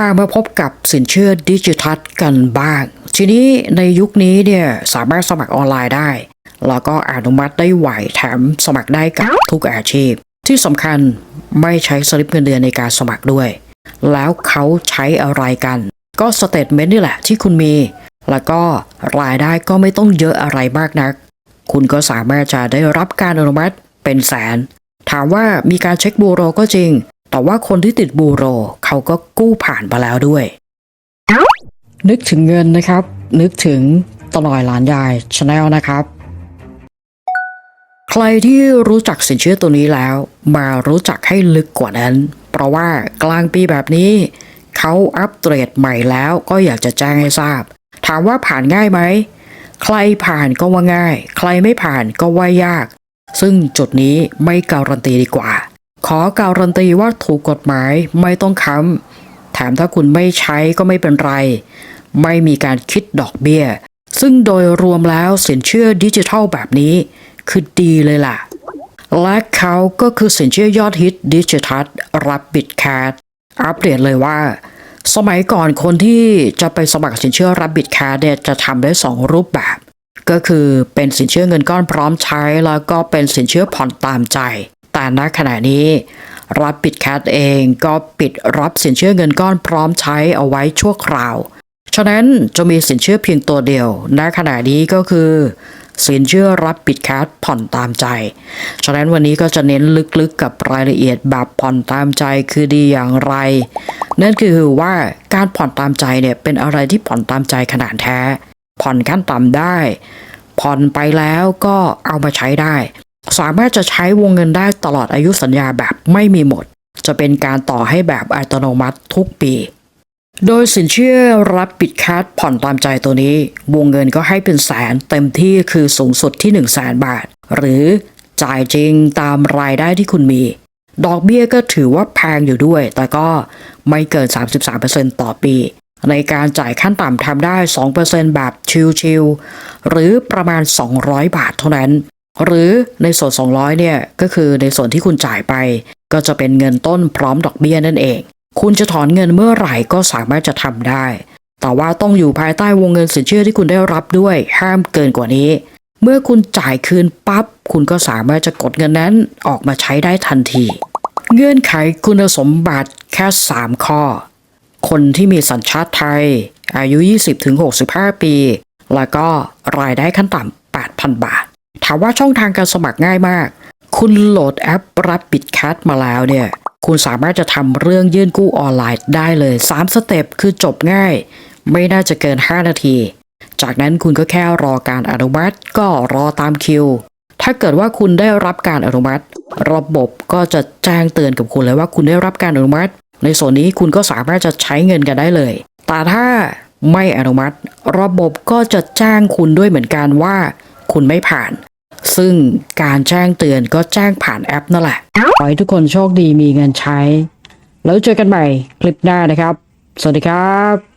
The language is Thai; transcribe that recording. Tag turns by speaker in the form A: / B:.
A: พามาพบกับสินเชื่อดิจิทัลกันบ้าง ทีนี้ในยุคนี้เนี่ยสามารถสมัครออนไลน์ได้ แล้วก็อนุมัติได้ไหวแถมสมัครได้กับทุกอาชีพ ที่สำคัญไม่ใช้สลิปเงินเดือนในการสมัครด้วย แล้วเขาใช้อะไรกัน ก็สเตทเมนต์นี่แหละที่คุณมี แล้วก็รายได้ก็ไม่ต้องเยอะอะไรมากนัก คุณก็สามารถจะได้รับการอนุมัติเป็นแสน ถามว่ามีการเช็คบูโรก็จริง แต่ว่าคนที่ติดบูโร เขาก็กู้ผ่านไปแล้วด้วย นึกถึงเงินนะครับ นึกถึงตลอยหลานยายชาแนลนะครับ ใครที่รู้จักสินเชื่อตัวนี้แล้ว มารู้จักให้ลึกกว่านั้น เพราะว่ากลางปีแบบนี้ เขาอัปเกรดใหม่แล้วก็อยากจะแจ้งให้ทราบ ถามว่าผ่านง่ายไหม ใครผ่านก็ว่าง่าย ใครไม่ผ่านก็ว่ายาก ซึ่งจุดนี้ไม่การันตีดีกว่า ขอการันตีว่าถูกกฎหมายไม่ต้องค้ำแถมถ้าคุณไม่ใช้ก็ไม่เป็นไร ไม่มีการคิดดอกเบี้ย ซึ่งโดยรวมแล้วสินเชื่อดิจิทัลแบบนี้ คือดีเลยล่ะ และเขาก็คือสินเชื่อยอดฮิตดิจิทัลรับบิดแคดอัปเดตเลยว่า สมัยก่อนคนที่จะไปสมัครสินเชื่อรับบิดแคดเนี่ยจะทำได้ 2 รูปแบบ ก็คือเป็นสินเชื่อเงินก้อนพร้อมใช้แล้วก็เป็นสินเชื่อผ่อนตามใจ แต่ณขณะนี้รับบิดแคดเองก็ปิดรับสินเชื่อเงินก้อนพร้อมใช้เอาไว้ชั่วคราว ฉะนั้นจะมีสินเชื่อเพียงตัวเดียว ณขณะนี้ก็คือ สินเชื่อรับปิดแคสผ่อนตามใจ ฉะนั้นวันนี้ก็จะเน้นลึกๆกับรายละเอียดแบบผ่อนตามใจคือดีอย่างไร นั่นคือว่าการผ่อนตามใจเนี่ยเป็นอะไรที่ผ่อนตามใจขนาดแท้ ผ่อนขั้นต่ำได้ ผ่อนไปแล้วก็เอามาใช้ได้ สามารถจะใช้วงเงินได้ตลอดอายุสัญญาแบบไม่มีหมด จะเป็นการต่อให้แบบอัตโนมัติทุกปี โดยสินเชื่อรับปิดคัดผ่อนตามใจตัวนี้ วงเงินก็ให้เป็นแสนเต็มที่คือสูงสุดที่ 1 0 0 0 0แสนบาท หรือจ่ายจริงตามรายได้ที่คุณมี ดอกเบี้ยก็ถือว่าแพงอยู่ด้วย แต่ก็ไม่เกิน 33%ต่อปี ในการจ่ายขั้นต่ำทำได้ 2%แบบชิลๆหรือประมาณ 200 บาทเท่านั้น หรือในส่วน 200 เนี่ยก็คือในส่วนที่คุณจ่ายไป ก็จะเป็นเงินต้นพร้อมดอกเบี้ยนั่นเอง คุณจะถอนเงินเมื่อไหร่ก็สามารถจะทำได้ แต่ว่าต้องอยู่ภายใต้วงเงินสินเชื่อที่คุณได้รับด้วย ห้ามเกินกว่านี้ เมื่อคุณจ่ายคืนปั๊บคุณก็สามารถจะกดเงินนั้นออกมาใช้ได้ทันที เงื่อนไขคุณสมบัติแค่ 3 ข้อ คนที่มีสัญชาติไทย อายุ 20-65 ปี แล้วก็รายได้ขั้นต่ำ8,000 บาท ถามว่าช่องทางการสมัครง่ายมาก คุณโหลดแอปรับบิดแคทมาแล้วเนี่ย คุณสามารถจะทำเรื่องยื่นกู้ออนไลน์ได้เลย 3 สเต็ปคือจบง่าย ไม่น่าจะเกิน 5 นาที จากนั้นคุณก็แค่รอการอนุมัติ ก็รอตามคิว ถ้าเกิดว่าคุณได้รับการอนุมัติ ระบบก็จะแจ้งเตือนกับคุณเลยว่าคุณได้รับการอนุมัติ ในส่วนนี้คุณก็สามารถจะใช้เงินกันได้เลย แต่ถ้าไม่อนุมัติ ระบบก็จะแจ้งคุณด้วยเหมือนกันว่า คุณไม่ผ่าน ซึ่งการแจ้งเตือนก็แจ้งผ่านแอปนั่นแหละ ขอให้ทุกคนโชคดีมีเงินใช้ แล้วเจอกันใหม่คลิปหน้านะครับ สวัสดีครับ